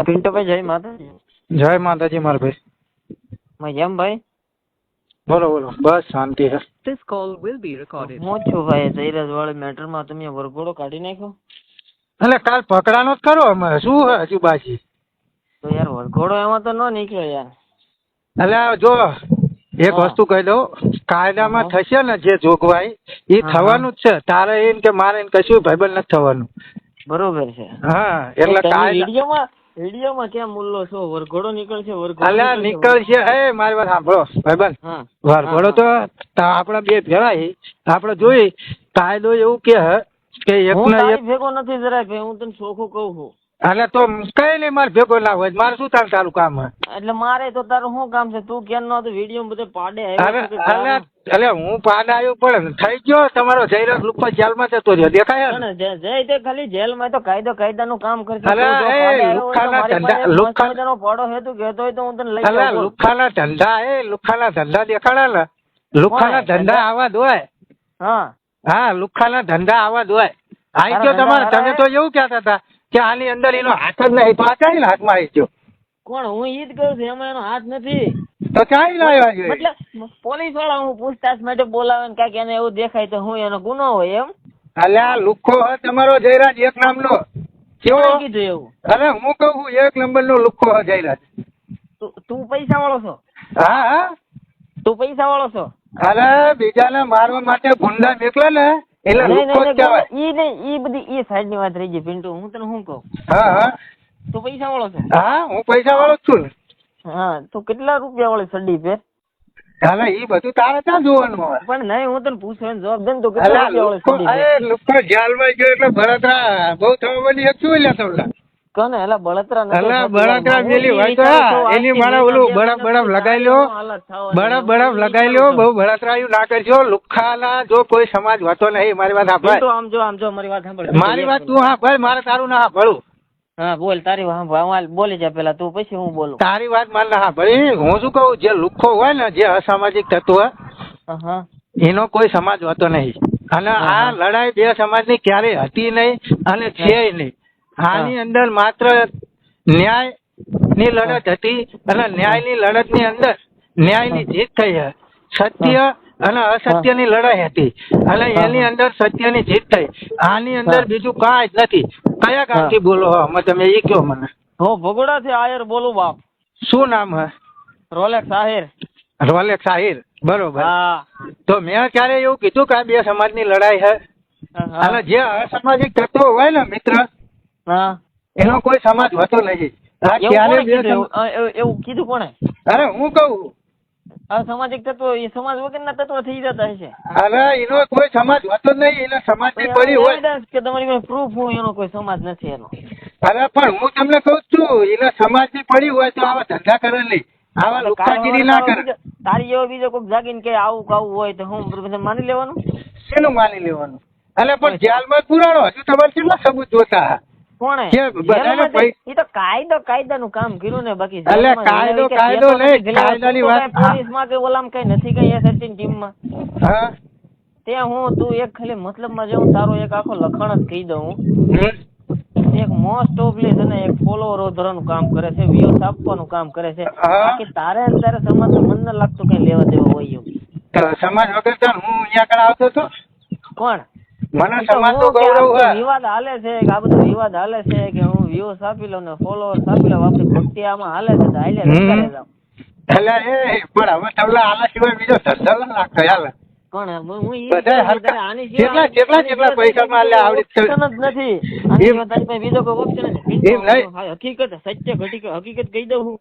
પિન્ટુભાઈ જય માતાજી. જય માતાજી મારા ભાઈ. મજામાં ભાઈ? બોલો બોલો. બસ શાંતિ છે. This call will be recorded. હું છું ભાઈ જયરાજ વાળી મેટરમાં તમે વરઘોડો કાઢી નાખ્યો? એટલે કાલ પકડાનો જ ખરો અમારે શું હે હજુ બાજી? તો યાર વરઘોડો એમાં તો ન નીકળ્યો યાર. એટલે આ જો એક હા. વસ્તુ કહી દઉં. કાયદામાં હા. થશે ને જે જોગવાઈ એ હા, થવાનું જ છે. તારે એમ કે મારે એમ કશું ભાઈબંધ નથી થવાનું. બરોબર છે. હા એટલે તમે કાયદા વિડીયોમાં વિડીયોમાં ક્યાં મુલ્લો છો? વરઘોડો નીકળશે વરઘોડો અલ્યા નીકળશે. હે એ મારી વાત સાંભળો ભાઈબંધ. વરઘોડો તો આપડા બે ભેળા આપડે આપણે જોઈ કાયદો એવું કે કે એક ભેગો નથી જરાય હું તને ચોખ્ખું કહું છું. એટલે તો કઈ નહીં મારે ભેગો ના હોય મારે શું તાર તારું કામ હે એટલે મારે તો તારું શું કામ છે? તું કેમ નો વીડિયો બધે પાડે અરે અરે હું પાડે આવ્યો પણ થઈ ગયો તમારો જયરાજ લુપ્પા જેલમાં જતો રહ્યો દેખાય જય જય તે ખાલી જેલમાં તો કાયદો કાયદાનું કામ કરશે. અરે, કાયદાનો પાડો હે તું કહેતો હોય તો હું તને લઈ અલા લુખાના ધંધા એ લુખાના ધંધા દેખાડા ને લુખાના ધંધા આવા હોય. હા. હા લુખાના ધંધા આવા હોય. આઈ ગયો તમારે તમે તો એવું કહેતા હતા કે આની અંદર એનો હાથ જ નહીં. તો આ ચાઈ હાથમાં આવી ગયો? કોણ હું ઈ જ કહું છું એમાં એનો હાથ નથી. તો ચાઈ લાવ્યા છે મતલબ પોલીસવાળા હું પૂછતાછ માટે બોલાવે ને કાંઈક એને એવું દેખાય તો હું એનો ગુનો હોય એમ? અલ્યા લુખો હે તમારો જયરાજ એક નામનો. કેવો? કીધું એવું? અરે હું કહું છું એક નંબર નો લુખો હે જયરાજ. તું તું પૈસા વાળો છો? હા હા. તું પૈસા વાળો છો? અરે બીજાને મારવા માટે ભૂંડા નીકળે ને એટલે લુખો જ કહેવાય. ઈ ને ઈ બધી ઈ સાઈડની વાત રહી ગઈ પિન્ટુ હું તને શું કહું? હા હા. તું પૈસા વાળો છો? હા હું પૈસા વાળો જ છું ને. હા તો કેટલા રૂપિયા વાળી સડી પે હાલે ઈ બધું તારે ત્યાં જોવાનું હોય પણ નહીં હું તને પૂછવાનો જવાબ દે ને તું કેટલા રૂપિયા વાળી સડી અરે લુખો જેલમાં ગયો એટલે ભરતરા બહુ થવા બની શું લ્યા તમને કોને? એલા બળતરા અલા બળતરા હું ઈ હોય તો હા, એની મારા ઓલું બે બરફ બરફ લગાઈ લ્યો હું બરફ ઈ લગાઈ લ્યો. બહુ બળતરાયું ના કરજો લુખાલા જો કોઈ સમાજ વાતો નહીં મારી વાત સાંભળ તો આમ જો આમ જો મારી વાત સાંભળ. મારી વાત તું હા ભાઈ મારે તારું ના ભળું હા બોલ તારી વાત બોલી જા પેલા તું પછી હું બોલું. તારી વાત મારે ના ભાઈ હું શું કહું? જે લુખો હોય ને જે અસામાજિક તત્વ હા એનો કોઈ સમાજ હોતો નહીં. અને આ લડાઈ બે સમાજની ક્યારેય હતી નહીં અને છે નહીં. આની અંદર માત્ર ન્યાયની લડત હતી અને ન્યાયની લડતની અંદર ન્યાયની જીત થઈ સત્ય અને અસત્યની લડાઈ હતી. અને એની અંદર સત્યની જીત થઈ. આની અંદર બીજું કાંઈ જ નથી. કયા ગામથી બોલો અમે તમે એ કયો મને. હું ભગોડા થી આયર બોલું બાપ. શું નામ હે? રોલેક્સ આહિર રોલેક્સ આહિર બરોબર. હા. તો મેં ક્યારે એવું કીધું કે આ બે સમાજની લડાઈ છે અને જે અસામાજિક તત્વો હોય ને મિત્ર હા. એનો કોઈ સમાજ હોતો નહીં આ એવું ક્યારે કીધું? એવું? કોણે? અરે હું કહું? આ સામાજિક તત્વો એ સમાજ વગરના તત્વો થઈ જતા હશે. અરે એનો કોઈ સમાજ હોતો નહીં. એનો સમાજની પડી હોય. કે તમારી પાસે પ્રૂફ હોય એનો કોઈ સમાજ નથી એનો. અરે પણ હું તમને કહું છું એનો સમાજની પડી હોય તો આવા ધંધા કરે નહીં. આવા લુકાગીરી ના કરે. તારી એવો બીજો કોઈક જાગીને કે આવું કાવું હોય તો હું માની લેવાનું? શેનું માની લેવાનું? અરે પણ જેલમાં પુરાણો હજુ તમારે કેટલા સબૂત જોતા? કોણે? કે બધાને જેલમાં પૈ- તે- ઈ તો કાયદો કાયદાનું કામ કર્યું ને બાકી અલે કાયદો- કાયદો નહીં, કાયદાની વાત- પોલીસમાં કે ઓલામાં કઈ નથી કઈ એસએસની ટીમમાં? હા. ત્યાં હું તું એક ખાલી મતલબમાં જે હું તારો એક આખો લખાણ જ કહી દઉં. એક મોસ્ટ ઓફલી અને એક ફોલોવર વધારવાનું કામ કરે છે વ્યૂઝ આપવાનું કામ કરે છે. બાકી તારે અને તારે સમાજ મન ન લાગતું કઈ લેવા દેવા હોય એવું સમાજ વગર હું અહીંયા આગળ આવતો હતો કોણ? મને સમાજ તો ગૌરવ બધો વિવાદ હાલે છે કે આ બધો વિવાદ હાલે છે કે હું વ્યૂઝ આપી લઉં ને આપી લઉં આપણી ભક્તિ આમાં હાલે છે તો હાલે. જાવ. એટલે એ પણ હવે તમને આના સિવાય બીજો ધંધો હકીકત સત્ય હકીકત કહી દઉં હું.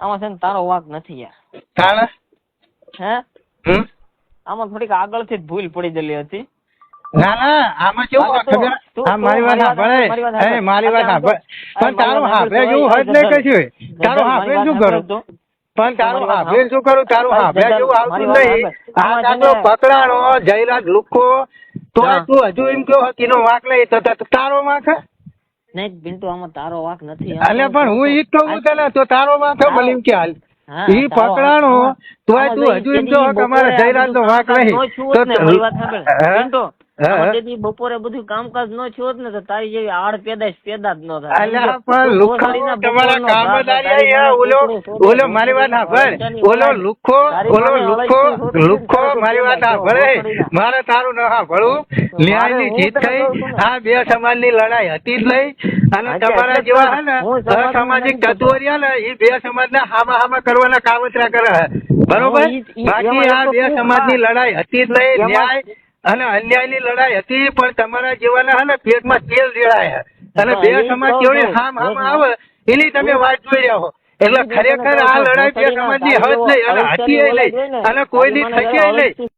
આમાં છે ને તારો વાંક નથી યાર. હે? હમ? આમાં થોડીક આગળથી જ ભૂલ પડી ગયેલી હતી. ના ના આમાં કેવું તો તું- ખબર આ મારી વાત સાંભળે. એ મારી વાત તો- સાંભળ. પણ તારું સાંભળ, જેવું હજ નહીં. કશું તારું ગધેડ, શું કરું? પણ તારું મારી શું કરું? તારું ભાઈ, જેવું આવતું નહીં. આ ને- પકડાણો જયરાજ લુખો તો તું હજુ એમ કહો કીનો વાંક નહીં તો તો તારો વાંક નહીં પિન્ટુ આમાં તારો વાંક નથી. અલ્યા પણ હું ઈ જ કહું તને તો તારો વાંક મને એમ કે હાલ. ઈ પકડાણો તોય તું હજુ એમ કહો કે અમારે જયરાજ નો વાંક નહીં. નો ને, તેથી બપોરે બધું કામકાજ ન થયું ને તો તારી જેવી આડ પેદાશ પેદા જ ન થાય ઓલો મારી વાત ઓલો લુખો ઓલો લુખો લુખો મારી વાત મારે તારું ન જીત થઈ ને. આ બે સમાજની લડાઈ હતી જ નહીં અને તમારા જેવા હે ને સામાજિક અસામાજિક તત્વો રહ્યા ને એ બે સમાજ ને હામા હામા કરવાના કાવતરા કરે બરોબર? બાકી આ બે સમાજની લડાઈ હતી જ નહીં ન્યાય અને અન્યાયની લડાઈ હતી પણ તમારા જેવાના હે ને પેટમાં તેલ રેડાયા. અને બે સમાજ તો હામ હામ આવે એની તમે વાત જોઈ રહ્યા હો. એટલે ખરેખર આ લડાઈ બે સમાજ સમાજની હજ નહીં અને હતી નહીં અને કોઈની થશે નહીં.